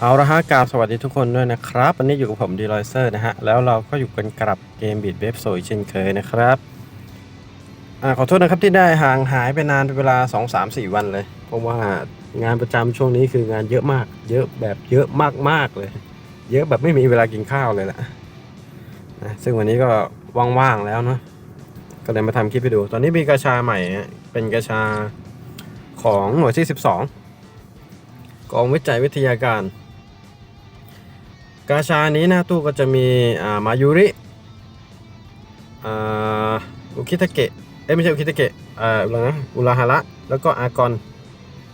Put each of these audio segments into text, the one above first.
เอาละฮะกราบสวัสดีทุกคนด้วยนะครับ วันนี้อยู่กับผมดีลอยเซอร์นะฮะ แล้วเราก็อยู่กันกับเกมบีดเบฟโซยเช่นเคยนะครับอ่าขอโทษนะครับที่ได้ห่างหายไปนานเป็นเวลา 2 3 4 วันเลย เพราะว่างานประจำช่วงนี้คืองานเยอะมาก เยอะแบบเยอะมากๆเลย เยอะแบบไม่มีเวลากินข้าวเลยแหละนะซึ่งวันนี้ก็ว่างๆแล้วเนาะก็เลยมาทำคลิปให้ดู ตอนนี้มีกระชาใหม่เป็นกระชาของหน่วยที่ 12 กองวิจัยวิทยาการ กาชานี้หน้าตู้ก็จะมีอ่ามายุริอ่าอุคิตะเกะเอ้ยไม่ใช่อุคิตะเกะอ่าอะไรนะอุราฮาระแล้วก็อากอน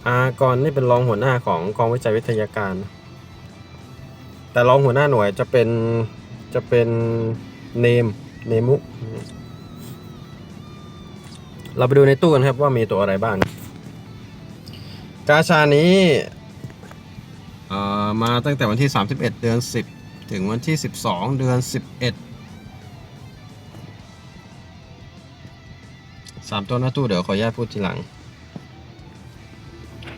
อากอนนี่เป็นรองหัวหน้าของกองวิจัยวิทยาการ แต่รองหัวหน้าหน่วยจะเป็นจะเป็นเนมเนมุเราไปดูในตู้กันครับว่ามีตัวอะไรบ้าง กาชานี้ มาตั้งแต่วันที่ 31 เดือน 10 ถึงวันที่ 12 เดือน 11สามตัวหน้าตู้เดี๋ยวขออนุญาตพูดทีหลัง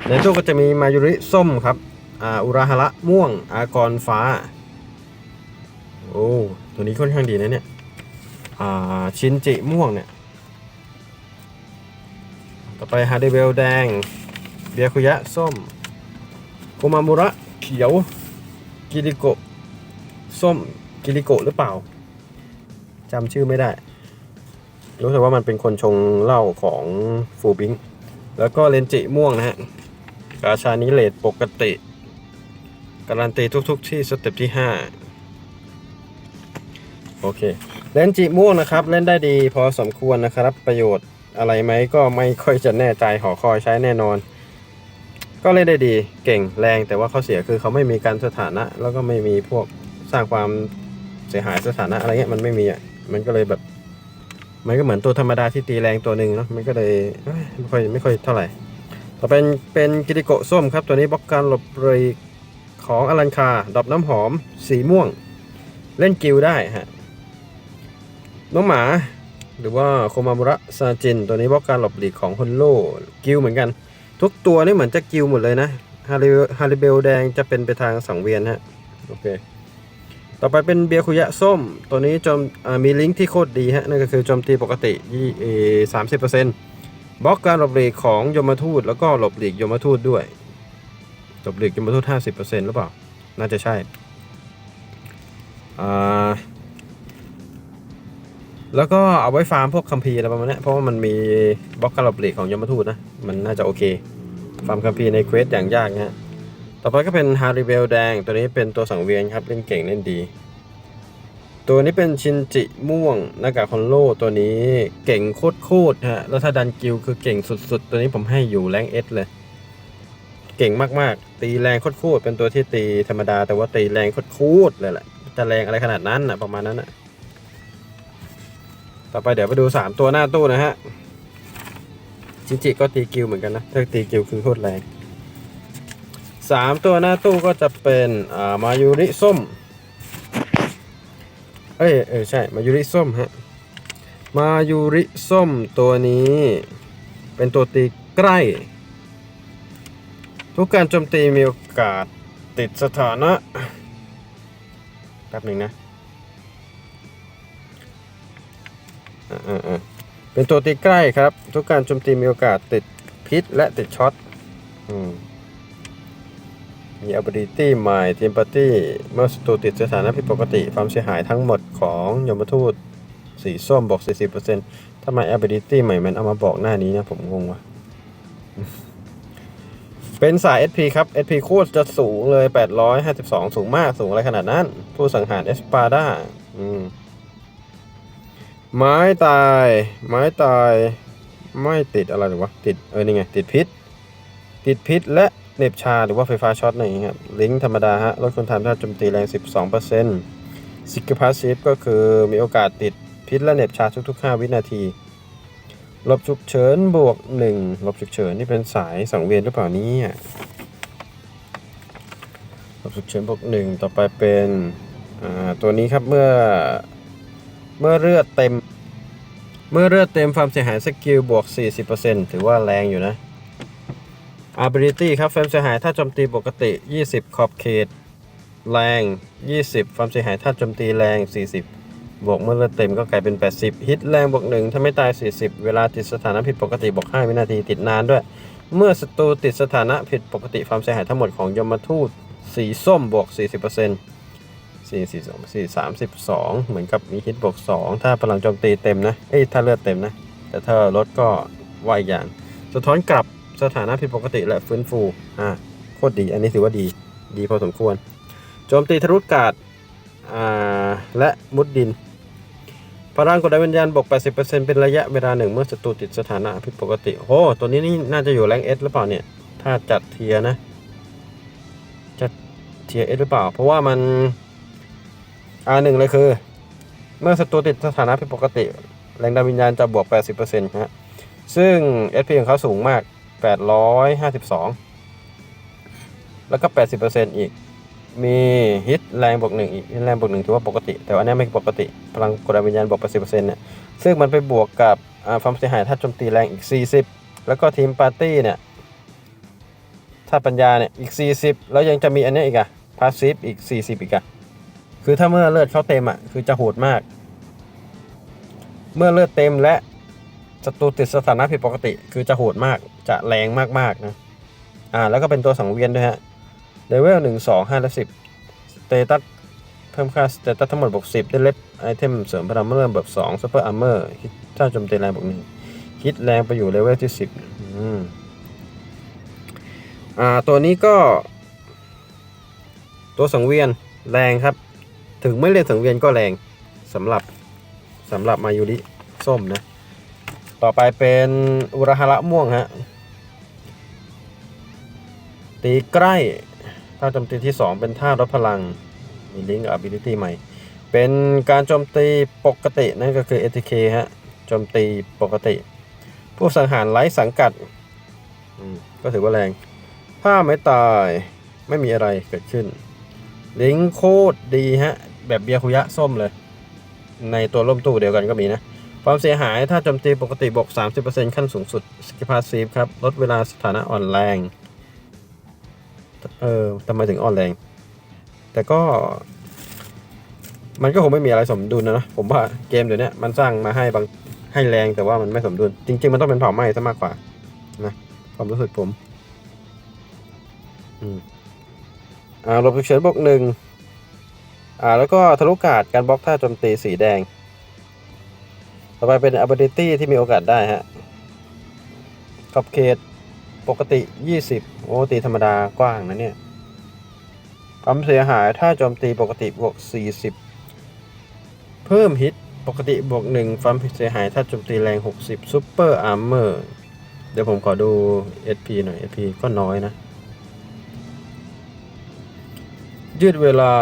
ในตู้ก็จะมีมายุริส้มครับอาอุราฮาระม่วง อากรฟ้า โอ้ ตัวนี้ค่อนข้างดีนะเนี่ยอ่าชินจิม่วงเนี่ย ต่อไปฮาร์ดเบลแดง เบียคุยะส้มโคมามุระ ขียวกิริโกะส้มกิริโกะหรือเปล่าจำชื่อไม่ได้ รู้แต่ว่ามันเป็นคนชงเหล้าของฟูบิงแล้วก็เลนจิม่วงนะฮะกาชานิเลตปกติ การันตีทุกๆที่สเต็ปที่ 5 โอเค เลนจิม่วงนะครับ เล่นได้ดีพอสมควรนะครับประโยชน์อะไรไหมก็ไม่ค่อยจะแน่ใจหอคอยใช้แน่นอน ก็เล่นได้ดีเก่งแรงแต่ว่าเข้อเสียคือเขาไม่มีการสถานะ แล้วก็ไม่มีพวกสร้างความเสียหายสถานะอะไรเงี้ยมันไม่มีอะมันก็เลยแบบ มันก็เหมือนตัวธรรมดาที่ตีแรงตัวหนึ่งเนาะมันก็เลยไม่ค่อยไม่ค่อยเท่าไหร่ต่อเป็นเป็นกิติโกส้มครับ ตัวนี้บล็อกการหลบเรยของอลันคาดอกน้ำหอม สีม่วง เล่นกิลได้ฮะน้องหมา หรือว่าโคมามุระซาจิน ตัวนี้บล็อกการหลบหลีกของฮอนโลกิลเหมือนกัน ทุกตัวนี่เหมือนจะกิลหมดเลยนะฮาริฮาริเบลแดงจะเป็นไปทางสังเวียนฮะโอเคต่อไปเป็นเบียร์คุยะส้ม ตัวนี้โจมอ่ามีลิงก์ที่โคตรดีฮะนั่นก็คือโจมตีปกติยี่สามสิบเปอร์เซ็นต์บล็อกการหลบหลีกของยมทูตแล้วก็หลบหลีกยมทูตด้วยหลบหลีกยมทูตห้าสิบเปอร์เซ็นต์หรือเปล่า น่าจะใช่อ่า แล้วก็เอาไว้ฟาร์มพวกคัมภีร์อะไรประมาณนี้เพราะว่ามันมีบล็อกการหลบหลีกของยมทูตนะ มันน่าจะโอเค ฟาร์มคัมภีร์ในเควสอย่างยากนะต่อไปก็เป็นฮาริเบลแดง ตัวนี้เป็นตัวสังเวียนครับ เล่นเก่งเล่นดี ตัวนี้เป็นชินจิม่วงหน้ากากคอนโลตัวนี้เก่งโคตรๆฮะแล้วถ้าดันกิลคือเก่งสุดๆ ตัวนี้ผมให้อยู่แรงเอสเลยเก่งมากๆ ตีแรงโคตรๆเป็นตัวที่ตีธรรมดา แต่ว่าตีแรงโคตรๆเลยแหละจะแรงอะไรขนาดนั้นนะประมาณนั้นนะ ต่อไปเดี๋ยวไปดู 3 ตัวหน้าตู้นะฮะชิจิก็ตีกิลเหมือนกันนะถ้าตีกิลคือโคตรแรงสามตัวหน้าตู้ก็จะเป็นอ่ามายุริส้ม เอ้ยเออใช่ มายุริส้มฮะ มายุริส้มตัวนี้ เป็นตัวตีใกล้ ทุกการโจมตีมีโอกาสติดสถานะแป๊บหนึ่งนะ เป็นตัวตีใกล้ครับ ทุกการโจมตีมีโอกาสติดพิษและติดช็อตอืมมี ability ใหม่ทีมปาร์ตี้เมื่อศัตรูติดสถานะผิดปกติ ความเสียหายทั้งหมดของยมทูตสีส้มบอก 40%ทำไม ability ใหม่มันเอามาบอกหน้านี้นะผมงงว่ะ เป็นสาย SP ครับ SP โคตรจะสูงเลย 852 สูงมากสูงอะไรขนาดนั้น ผู้สังหารเอสปาดาอืม ไม้ตาย ไม้ตาย ไม่ติดอะไรหรือวะ ติด เออ นี่ไง ติดพิษ ติดพิษและเหน็บชาหรือว่าไฟฟ้าช็อตอะไรอย่างเงี้ยครับ ลิงก์ธรรมดาฮะ ลดคนทำท่าโจมตีแรง 12%ซิกพาสซีฟก็คือมีโอกาสติดพิษและเหน็บชาทุก ๆ 5 วินาที ลบฉุกเฉินบวก 1 ลบฉุกเฉินนี่เป็นสายสังเวียนหรือเปล่านี้ลบฉุกเฉินบวก 1 ต่อไปเป็นตัวนี้ครับเมื่อ เมื่อเลือดเต็ม เมื่อเลือดเต็มความเสียหายสกิลบวก 40%ถือว่าแรงอยู่นะ ability ครับความเสียหายถ้าโจมตีปกติ 20 ขอบเขต แรง 20 ความเสียหายถ้าโจมตีแรง 40 บวกเมื่อเลือดเต็มก็กลายเป็น 80 ฮิตแรงบวก1ถ้าไม่ตาย 40 เวลาติดสถานะผิดปกติบวก5วินาทีติดนานด้วย เมื่อศัตรูติดสถานะผิดปกติความเสียหายทั้งหมดของยมทูตสีส้มบวก 40% 4 4 2 4 32เหมือนกับมีฮิตบวก2 ถ้าพลังโจมตีเต็มนะ เอ้ย ถ้าเลือดเต็มนะ แต่ถ้าลดก็ว่าอีกอย่าง สะท้อนกลับสถานะผิดปกติและฟื้นฟู อ่า โคตรดี อันนี้ถือว่าดี ดีพอสมควร โจมตีทะลุกาด อ่า และมุดดิน พลังกดดันวิญญาณบวก 80%เป็นระยะเวลาหนึ่งเมื่อศัตรูติดสถานะผิดปกติ โอ้ตัวนี้นี่น่าจะอยู่แรงเอสหรือเปล่าเนี่ย ถ้าจัดเทียนะ จัดเทียเอสหรือเปล่า เพราะว่ามัน R หนึ่งเลยคือ เมื่อศัตรูติดสถานะผิดปกติ แรงดันวิญญาณจะบวก 80%ฮะซึ่ง SP ของเขาสูงมาก 852 แล้วก็ 80%อีก มีฮิตแรงบวกหนึ่งอีกฮิตแรงบวกหนึ่งถือว่าปกติ แต่ว่าอันนี้ไม่ปกติ พลังกดดันวิญญาณบวก 80%เนี่ยซึ่งมันไปบวกกับอ่าความเสียหายถ้าโจมตีแรงอีก 40 แล้วก็ทีมปาร์ตี้เนี่ยถ้าปัญญาเนี่ยอีก 40 แล้วยังจะมีอันนี้อีกอะพาสซีฟอีก 40 อีกอะ คือถ้าเมื่อเลือดเขาเต็มอะคือจะโหดมาก เมื่อเลือดเต็มและศัตรูติดสถานะผิดปกติ คือจะโหดมากจะแรงมากๆนะอ่าแล้วก็เป็นตัวสังเวียนด้วยฮะเลเวลหนึ่งสองห้าและสิบสเตตัสเพิ่มค่าสเตตัสทั้งหมดบวกสิบได้เล็บไอเทมเสริมพลังเมื่อแบบสองซูเปอร์อาร์เมอร์ฮิตถ้าโจมตีแรงบวกหนึ่งฮิตแรงไปอยู่เลเวลที่สิบอืมอ่าตัวนี้ก็ ตัวสังเวียนแรงครับ ถึงไม่เรียนสังเวียนก็แรงสำหรับสำหรับมายูริส้มนะ ต่อไปเป็นอุระฮาระม่วงฮะ ตีใกล้ท่าโจมตีที่ 2 เป็นท่าลดพลัง มีลิงก์กับ ability ใหม่ เป็นการโจมตีปกติ นั่นก็คือ ATK ฮะ โจมตีปกติ ผู้สังหารไร้สังกัด ก็ถือว่าแรง ถ้าไม่ตายไม่มีอะไรเกิดขึ้น ลิงก์โคตรดีฮะ แบบเบียคุยะส้มเลย ในตัวร่มตู้เดียวกันก็มีนะ ความเสียหายถ้าโจมตีปกติบวก 30%ขั้นสูงสุดสกิพาซีฟครับ ลดเวลาสถานะอ่อนแรง เออทำไมถึงอ่อนแรง แต่ก็ มันก็คงไม่มีอะไรสมดุลนะนะ ผมว่าเกมเดี๋ยวนี้มันสร้างมาให้บางให้แรงแต่ว่ามันไม่สมดุล จริง ๆ มันต้องเป็นเผ่าไหม้ซะมากกว่านะความรู้สึกผม อืมอ่าลบฉุกเฉินบวกหนึ่ง อ่าแล้วก็ทะลุกาดการบล็อกท่าโจมตีสีแดง ต่อไปเป็น ability ที่มีโอกาสได้ฮะขอบเขตปกติ 20 โอ้ตีธรรมดากว้างนะเนี่ยความเสียหายถ้าโจมตีปกติบวก 40 เพิ่มฮิตปกติบวก 1 ความเสียหายถ้าโจมตีแรง 60 Super Armor เดี๋ยวผมขอดู SP หน่อย SP ก็น้อยนะ ยืดเวลา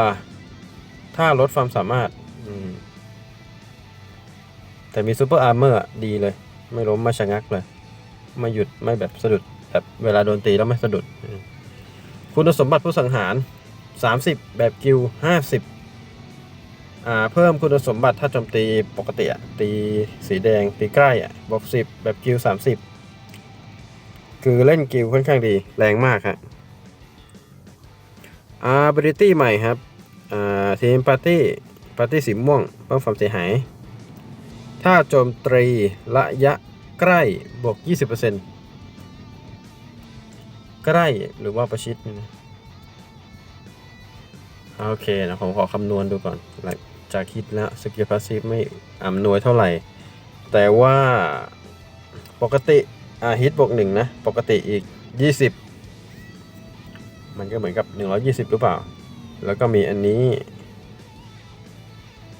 ถ้าลดความสามารถ แต่มีซูเปอร์อาร์เมอร์ดีเลย ไม่ล้มไม่ชะงักเลย ไม่หยุดไม่แบบสะดุด แบบเวลาโดนตีแล้วไม่สะดุด คุณสมบัติผู้สังหาร 30 แบบกิล50อ่าเพิ่มคุณสมบัติถ้าโจมตีปกติอะตีสีแดงตีใกล้อะบวก10 แบบกิล30 คือเล่นกิลค่อนข้างดี แรงมากครับ ability ใหม่ครับ อ่าทีมปาร์ตี้ปาร์ตี้สีม่วงเพิ่มความเสียหาย ถ้าโจมตีระยะใกล้บวก 20%ใกล้หรือว่าประชิดนี่นะโอเคนะผมขอคำนวณดูก่อน หลังจากคิดแล้วสกิลพาสซีฟไม่อำนวยเท่าไหร่ แต่ว่าปกติอาฮิตบวกหนึ่งนะ ปกติอีก 20 มันก็เหมือนกับ 120 หรือเปล่า แล้วก็มีอันนี้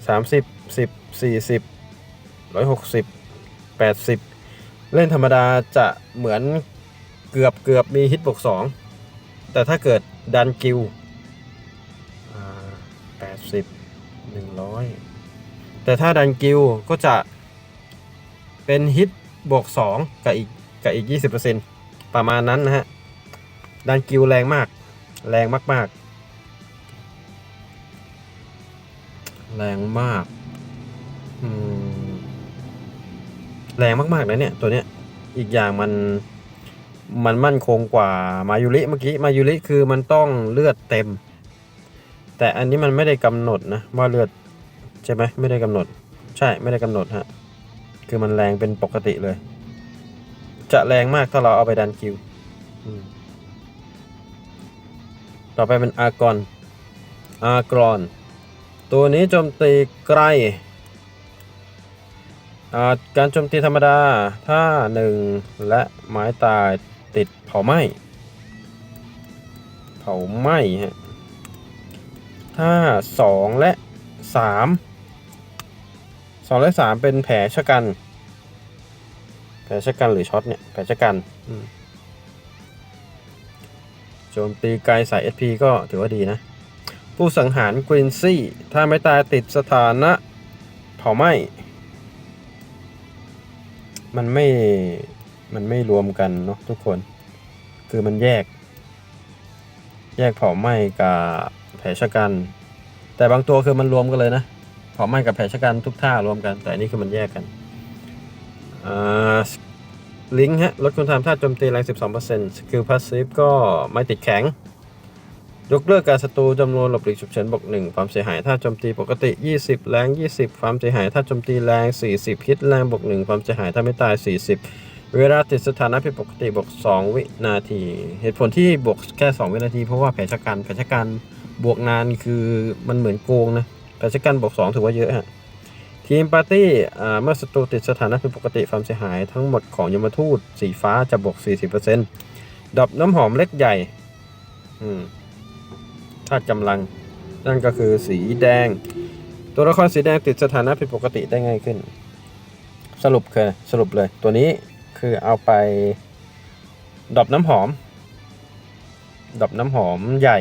30 10 40 160 80 เล่นธรรมดาจะเหมือนเกือบเกือบมีฮิตบวก2 แต่ถ้าเกิดดันกิลอ่า80 100 แต่ถ้าดันกิลก็จะเป็นฮิตบวก 2 กับอีกกับอีก 20%ประมาณนั้นนะฮะดันกิลแรงมาก แรงมาก ๆ แรงมากมแรงมากๆนะเนี่ย ตัวเนี้ย อีกอย่างมัน มันมั่นคงกว่ามายุริเมื่อกี้มายุริคือมันต้องเลือดเต็ม แต่อันนี้มันไม่ได้กำหนดนะว่าเลือดใช่ไหมไม่ได้กำหนด ใช่ไม่ได้กำหนดฮะคือมันแรงเป็นปกติเลย จะแรงมากถ้าเราเอาไปดันคิวต่อไปเป็นอากอนอากรอน ตัวนี้โจมตีไกลการโจมตีธรรมดาถ้าหนึ่งและไม้ตายติดเผาไหม้เผาไหม้ฮะถ้าสองและสามสองและสามเป็นแผลชะกัน แผลชะกันหรือช็อตเนี่ย แผลชะกันโจมตีไกลสาย SP ก็ถือว่าดีนะ ผู้สังหารกรีนซี่ ถ้าไม่ตายติดสถานะเผาไหม้มันไม่ มันไม่รวมกันเนาะทุกคน คือมันแยก แยกเผาไหม้กับแผลชะกัน แต่บางตัวคือมันรวมกันเลยนะเผาไหม้กับแผลชะกันทุกท่ารวมกัน แต่อันนี้คือมันแยกกันลิงก์ฮะลดคุณทำท่าโจมตีแรง 12%สกิลพาสซีฟก็ไม่ติดแข็ง ยกเลิกการศัตรูจำนวนหลบหลีกฉุกเฉินบวก1ความเสียหายถ้าโจมตีปกติ 20 แรง 20 ความเสียหายถ้าโจมตีแรง 40 ฮิตแรงบวก1ความเสียหายถ้าไม่ตาย 40 เวลาติดสถานะผิดปกติบวก2วินาที เหตุผลที่บวกแค่ 2 วินาที เพราะว่าแผลชะกันแผลชะกันบวกนานคือมันเหมือนโกงนะแผลชะกันบวก2ถือว่าเยอะฮะทีมปาร์ตี้เมื่อศัตรูติดสถานะผิดปกติความเสียหายทั้งหมดของยมทูตสีฟ้าจะบวก40%ดอบน้ำหอมเล็กใหญ่อืม ธาตุกำลัง นั่นก็คือสีแดง ตัวละครสีแดงติดสถานะผิดปกติได้ง่ายขึ้น สรุปคือสรุปเลย ตัวนี้คือเอาไปดอบน้ำหอม ดอบน้ำหอมใหญ่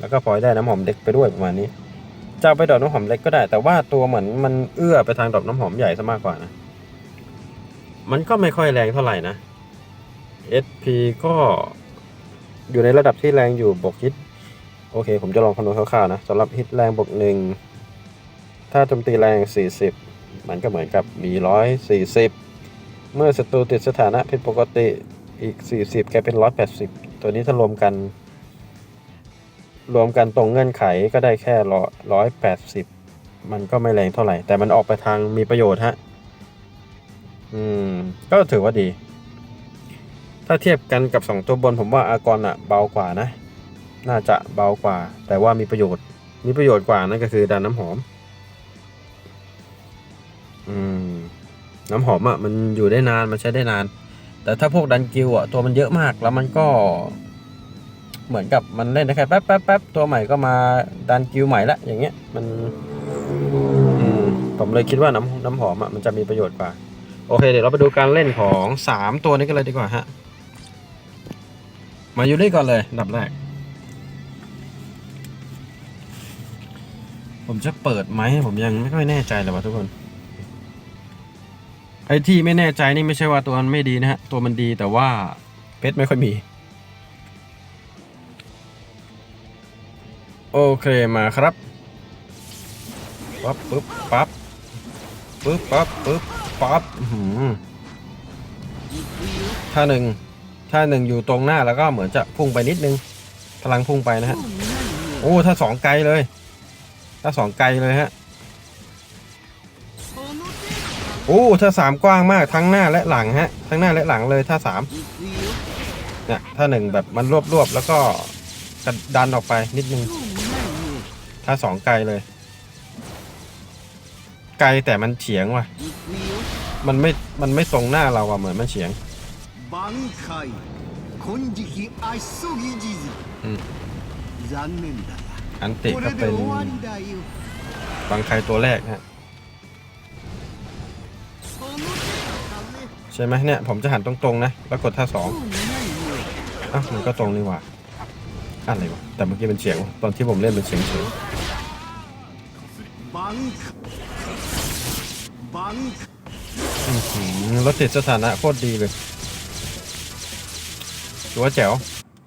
แล้วก็พลอยได้น้ำหอมเด็กไปด้วยประมาณนี้จะเอาไปดอกน้ำหอมเล็กก็ได้ แต่ว่าตัวเหมือนมันเอื้อไปทางดอกน้ำหอมใหญ่ซะมากกว่านะมันก็ไม่ค่อยแรงเท่าไหร่นะ SP ก็อยู่ในระดับที่แรงอยู่บวกฮิต โอเค ผมจะลองคำนวณคร่าวๆนะสำหรับฮิตแรงบวกหนึ่งถ้าโจมตีแรง 40 มันก็เหมือนกับมี 140 เมื่อศัตรูติดสถานะผิดปกติอีก 40 กลายเป็น 180 ตัวนี้ถ้ารวมกัน รวมกันตรงเงื่อนไขก็ได้แค่ร้อยแปดสิบมันก็ไม่แรงเท่าไหร่ แต่มันออกไปทางมีประโยชน์ฮะ อืม ก็ถือว่าดี ถ้าเทียบกันกับ 2 ตัวบนผมว่าอากรอะเบากว่านะ น่าจะเบากว่า แต่ว่ามีประโยชน์ มีประโยชน์กว่านั่นก็คือดันน้ำหอม อืม น้ำหอมอะมันอยู่ได้นานมันใช้ได้นาน แต่ถ้าพวกดันกิวอะตัวมันเยอะมากแล้วมันก็ เหมือนกับมันเล่นได้แค่แป๊บแป๊บแป๊บตัวใหม่ก็มาดันกิวใหม่ละอย่างเงี้ย มันมผมเลยคิดว่าน้ำน้ำหอมอะมันจะมีประโยชน์กว่า โอเค เดี๋ยวเราไปดูการเล่นของสามตัวนี้กันเลยดีกว่าฮะ มาอยู่ด้วยก่อนเลยดับแรก ผมจะเปิดไหมผมยังไม่ค่อยแน่ใจเลยว่ะทุกคน ไอ้ที่ไม่แน่ใจนี่ไม่ใช่ว่าตัวมันไม่ดีนะฮะ ตัวมันดีแต่ว่าเพชรไม่ค่อยมี โอเคมาครับปั๊บปึ๊บปั๊บปึ๊บปั๊บปึ๊บปั๊บหือถ้าหนึ่งถ้าหนึ่งอยู่ตรงหน้าแล้วก็เหมือนจะพุ่งไปนิดนึง พลังพุ่งไปนะฮะ โอ้ ถ้าสองไกลเลย ถ้าสองไกลเลยฮะ โอ้ถ้าสามกว้างมากทั้งหน้าและหลังฮะ ทั้งหน้าและหลังเลยถ้าสามเนี่ยถ้าหนึ่งแบบมันรวบๆแล้วก็กระดันออกไปนิดนึง ถ้าสองไกลเลย ไกลแต่มันเฉียงว่ะ มันไม่ มันไม่ทรงหน้าเราอะเหมือนมันเฉียง 挽回金色足そぎ地図うん残念だ อันติก็เป็นบางใครตัวแรกฮะใช่ไหมเนี่ย ผมจะหันตรงๆนะ แล้วกดท่าสองอะมันก็ตรงนี่หว่าอะไรวะแต่เมื่อกี้เป็นเสียงตอนที่ผมเล่นเป็นเสียงเฉยรถติดสถานะโคตรดีเลยถือว่าแจ๋ว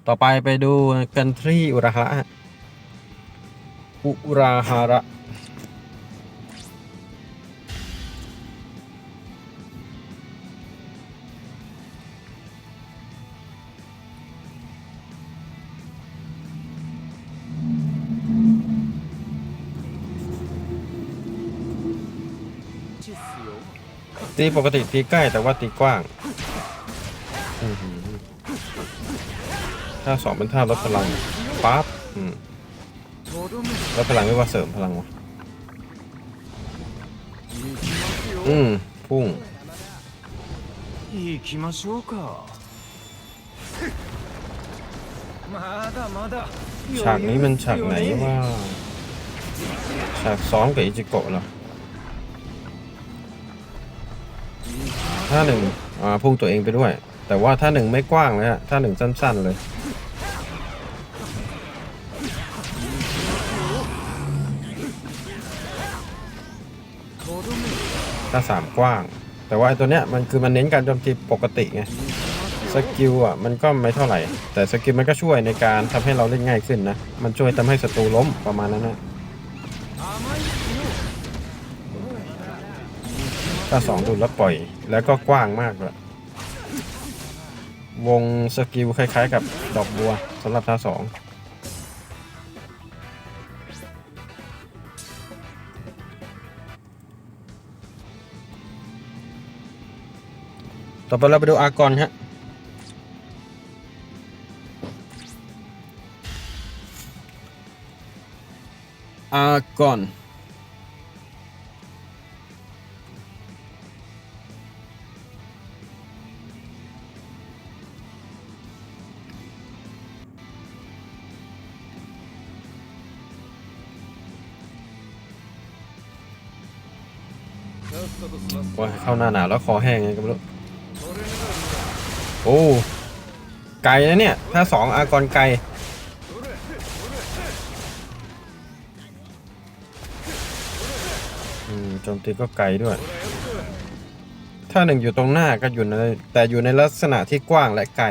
ต่อไปไปดูกันทรีอุระฮะ อุราหาระตีปกติตีใกล้แต่ว่าตีกว้างถ้าสองเป็นท่าลดพลังปั๊บอืม どめ ลดพลังไม่ว่าเสริมพลังวะ 行きますよ อืมพุ่ง 行きましょうかまだまだ ฉากนี้มันฉากไหนว่า ฉากซ้อมกับอิจิโกะเหรอท่าหนึ่งอ่าพุ่งตัวเองไปด้วย แต่ว่าท่าหนึ่งไม่กว้างเลยฮะท่าหนึ่งสั้นๆเลย หน้าสามกว้าง แต่ว่าไอ้ตัวเนี้ยมันคือมันเน้นการโจมตีปกติไงสกิลอะมันก็ไม่เท่าไหร่ แต่สกิลมันก็ช่วยในการทำให้เราเล่นง่ายขึ้นนะ มันช่วยทำให้ศัตรูล้มประมาณนั้นนะถ้าสองดูแล้วปล่อย แล้วก็กว้างมากเลยวงสกิลคล้ายๆ กับดอกบัวสำหรับท่าสอง ต่อไปเราไปดูอากอนฮะอากอนโอ้ยเข้าหน้าหนาวแล้วคอแห้งไงก็ไม่รู้ โอ้ไกลนะเนี่ย ถ้าสองอากรไกล อืมโจมตีก็ไกลด้วย ถ้าหนึ่งอยู่ตรงหน้าก็อยู่ใน แต่อยู่ในลักษณะที่กว้างและไกล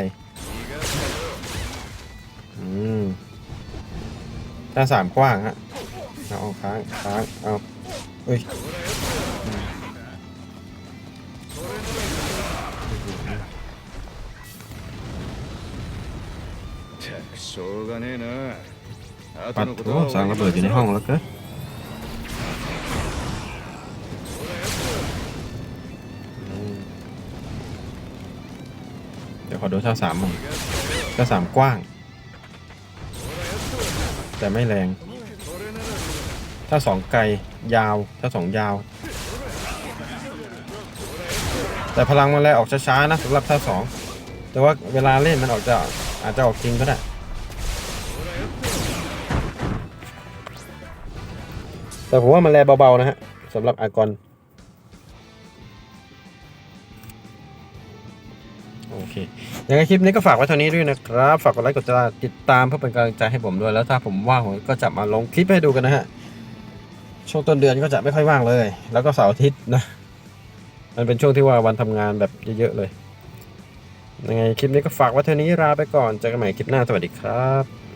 อืม ถ้าสามกว้างฮะ เอาค้างค้างเอาเอ้ย しょうがねえな ปัด 後のこ โอ้ とは สร้างระเบิดอยู่ในห้องแล้วก็เดี๋ยวขอดูท่าสามมั่งท่าสามกว้าง แต่ไม่แรง ถ้าสองไกลยาว ถ้าสองยาว แต่พลังมันแรงออกช้าๆนะสำหรับท่าสองแต่ว่าเวลาเล่นมันออกจะอาจจะออกจริงก็ได้ แต่ผมว่ามันแลเบาๆนะฮะสำหรับอากอนโอเคอยังไงคลิปนี้ก็ฝากไว้เท่านี้ด้วยนะครับ ฝากกดไลค์กดติดตามเพื่อเป็นกำลังใจให้ผมด้วย แล้วถ้าผมว่างผมก็จะมาลงคลิปให้ดูกันนะฮะ ช่วงต้นเดือนก็จะไม่ค่อยว่างเลย แล้วก็เสาร์อาทิตย์นะ มันเป็นช่วงที่ว่าวันทำงานแบบเยอะๆเลย ยังไงคลิปนี้ก็ฝากไว้เท่านี้ลาไปก่อน เจอกันใหม่คลิปหน้า สวัสดีครับ